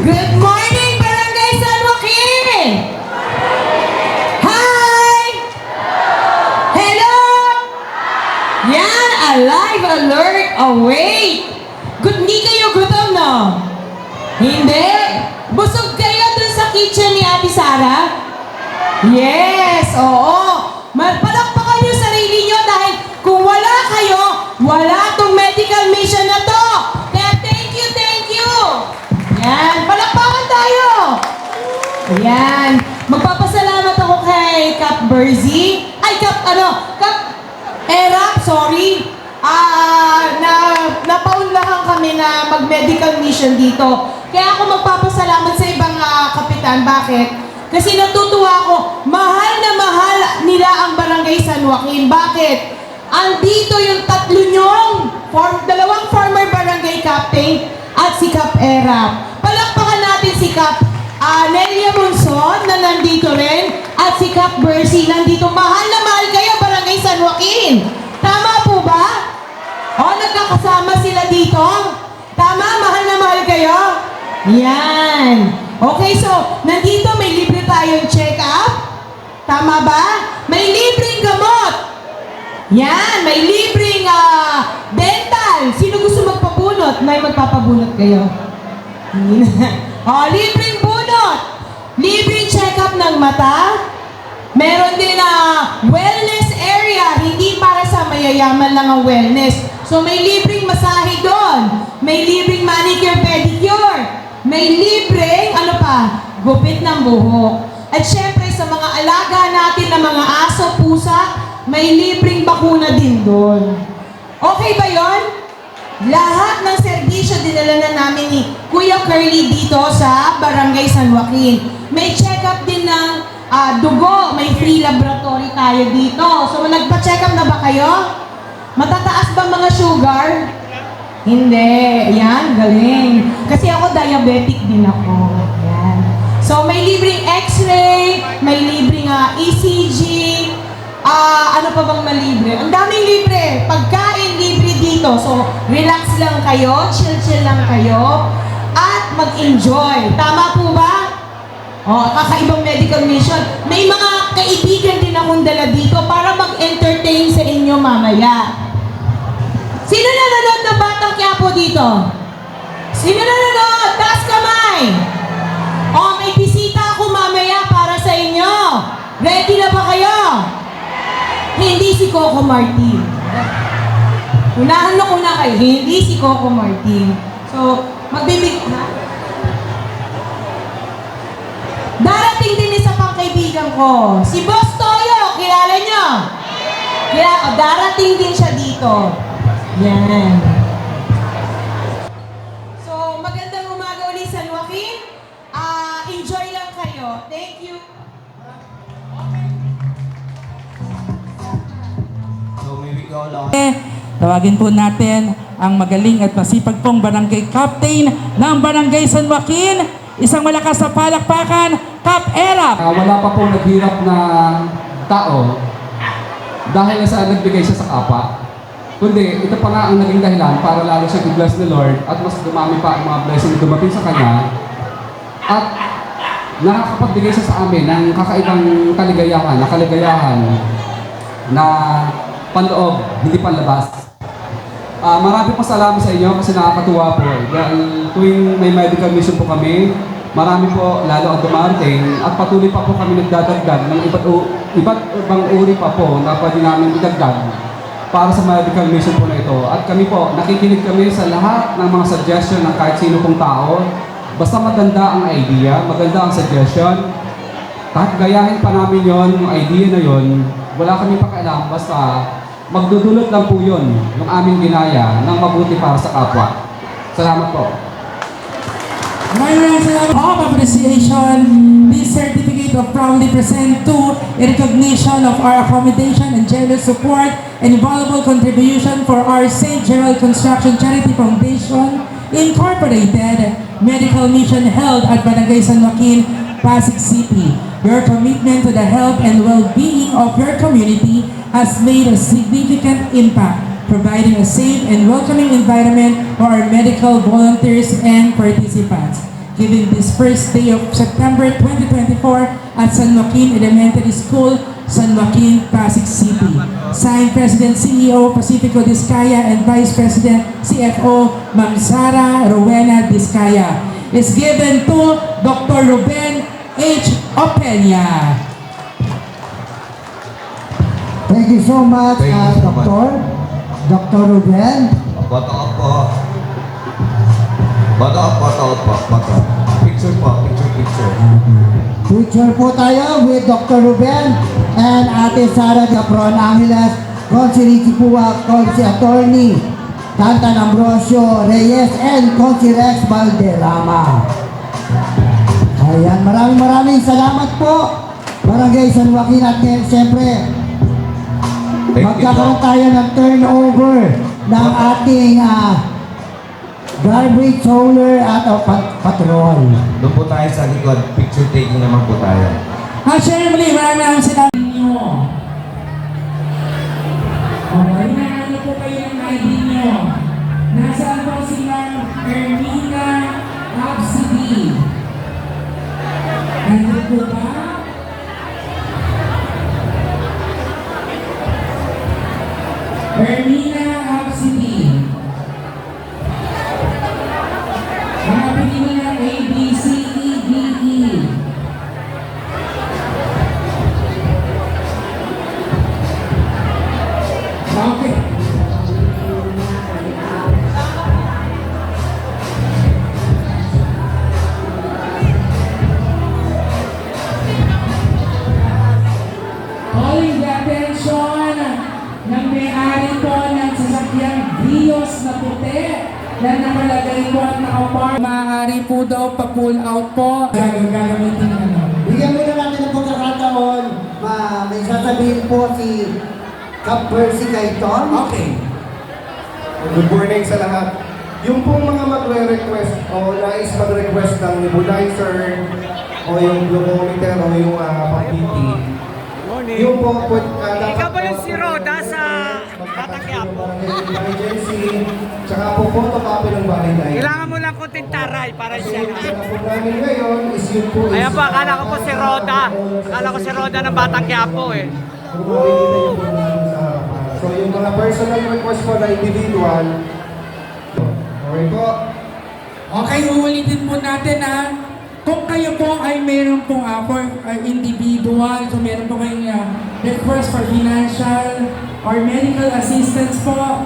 Good morning, Barangay San Joaquin! Hi! Hello! Yan, alive, alert, awake! Good, hindi kayo gutom, no? Hindi? Busog kayo dun sa kitchen ni Ate Sara? Yes, oo. Palakpakan niyo sarili niyo dahil kung wala kayo, wala Ayan. Magpapasalamat ako kay Cap Bersy. Ay, Cap, ano, Cap Erap, sorry. Ah, na napaunlahan kami na mag-medical mission dito. Kaya ako magpapasalamat sa ibang ah, kapitan. Bakit? Kasi natutuwa ako, mahal na mahal nila ang barangay San Joaquin. Bakit? Andito yung tatlo nyong, form, dalawang former barangay captain at si Cap Erap. Palakpakan natin si Cap Ah, Nelia Monson na nandito rin at si Cap Bercy nandito. Mahal na mahal kayo, Barangay San Joaquin. Tama po ba? O, nagkakasama sila dito? Tama, mahal na mahal kayo? Yan. Okay, so, nandito may libre tayong check-up. Tama ba? May libreng gamot. Yan, may libreng ah, dental. Sino gusto magpabunot? May magpapabunot kayo. o, libreng bunot. Libreng check-up ng mata. Meron din na wellness area, hindi para sa mayayaman lang ang wellness. So may libreng masahe doon. May libreng manicure, pedicure. May libreng, ano pa, gupit ng buhok. At syempre sa mga alaga natin na mga aso, pusa, may libreng bakuna din doon. Okay ba yon? Lahat ng serbisyo dinala na namin ni Kuya Curly dito sa Barangay San Joaquin. May check-up din ng ah, dugo, may free laboratory tayo dito. So nagpa-check up na ba kayo? Matataas ba mga sugar? Hindi. Yan, galing. Kasi ako diabetic din ako. Yan. So may libreng x-ray, may libreng ah, ECG, Ah, ano pa bang malibre? Ang daming libre. Pagkain libre dito. So, relax lang kayo, chill-chill lang kayo, at mag-enjoy. Tama po ba? Oh, kakaibang medical mission. May mga kaibigan din akong dala dito para mag-entertain sa inyo mamaya. Sino nanonood ng Batang Quiapo dito? Sino nanonood? Taas kamay! Oh, may bisita ako mamaya para sa inyo. Ready na ba kayo? Hindi si Coco Martin. Unahan na una kayo, hindi si Coco Martin. So, magbibig... Ha? Darating din isa pang kaibigan ko. Si Boss Toyo, kilala nyo? Kaya, oh, darating din siya dito. Yan. So, magandang umaga ulit sa Joaquin. Ah, enjoy lang kayo. Thank you. So may we go along. Eh, Tawagin po natin ang magaling at masipag pong barangay captain ng barangay San Joaquin. Isang malakas na palakpakan, Cap Erap. Ah, wala pa pong naghirap na tao dahil sa nagbigay siya sa kapa. Kundi, ito pa nga ang naging dahilan para lalo siya i-bless ni Lord at mas dumami pa ang mga blessing dumating sa kanya. At nakakapagbigay siya sa amin ng kakaibang kaligayahan, na kaligayahan na panloob, hindi panlabas. Ah, marami po salamat sa inyo kasi nakakatuwa po. Dahil tuwing may medical mission po kami, marami po lalo ang dumarating at patuloy pa po kami nagdadagdag ng iba't, iba't ibang uri pa po na pwede namin idagdag para sa medical mission po na ito. At kami po, nakikinig kami sa lahat ng mga suggestion ng kahit sino pong tao. Basta maganda ang idea, maganda ang suggestion, kahit gayahin pa namin yon, yung idea na yon, wala kami pakialam, basta magdudulot lang po yun, yung aming ginaya, ng mabuti para sa kapwa. Salamat po. Maraming salamat of appreciation. This certificate of proudly present to in recognition of our accommodation and generous support and invaluable contribution for our St. Gerald Construction Charity Foundation Incorporated medical mission held at Barangay San Joaquin, Pasig City. Your commitment to the health and well-being of your community has made a significant impact, providing a safe and welcoming environment for our medical volunteers and participants. Given this first day of September 2024 at San Joaquin Elementary School, San Joaquin, Pasig City. Signed President CEO Pacifico Discaya and Vice President CFO Ma'am Sara Rowena Discaya. Is given to Dr. Ruben H. Opeña. Thank you so much, Thank you uh, so much. Doctor. Dr. Ruben. Bato po. Bato po, bato po, bato. Picture po, picture, picture. Picture po tayo with Dr. Ruben and Ate Sara Capron Angeles, Consi Ricky Pua, Consi Attorney, Tantan Ambrosio Reyes, and Consi Rex Valderrama. Ayan, maraming maraming salamat po. Barangay San Joaquin at ngayon, siyempre, magkakaroon tayo ng turnover ng ating ah, garbage hauler at uh, pat- patrol. Doon po tayo sa likod. Picture taking naman po tayo. Ha, share muli, maraming maraming salamat ninyo. Okay, hinahanap po kayo ng ID nyo. Nasaan po si Ma'am Ermina Absidi? Nandito po ba? Ermina Absidi. Vios na puti na nakalagay po at nakapar. Maaari po daw pa-pull out po. Gagamitin ano. Bigyan muna natin ng pagkakataon, ma may sasabihin po si Cap Percy Kaiton. Okay. Good morning sa lahat. Yung pong mga magre-request o nais mag-request ng nebulizer o yung glucometer o yung uh, pang-PT, yung po uh, dapat Ikaw ba yung po- si Roda sa? Emergency, tsaka po photocopy ng bahay Kailangan mo lang konting taray para siya. Kasi yung po namin ngayon is yung po is, Ayan po, akala ko po si Roda. Akala ko si Roda ng Batang Quiapo eh. So yung mga personal request po na individual, okay po, Okay, uulitin po natin ha. Kung kayo po ay meron pong uh, for uh, individual, so meron po kayong uh, request for financial or medical assistance po,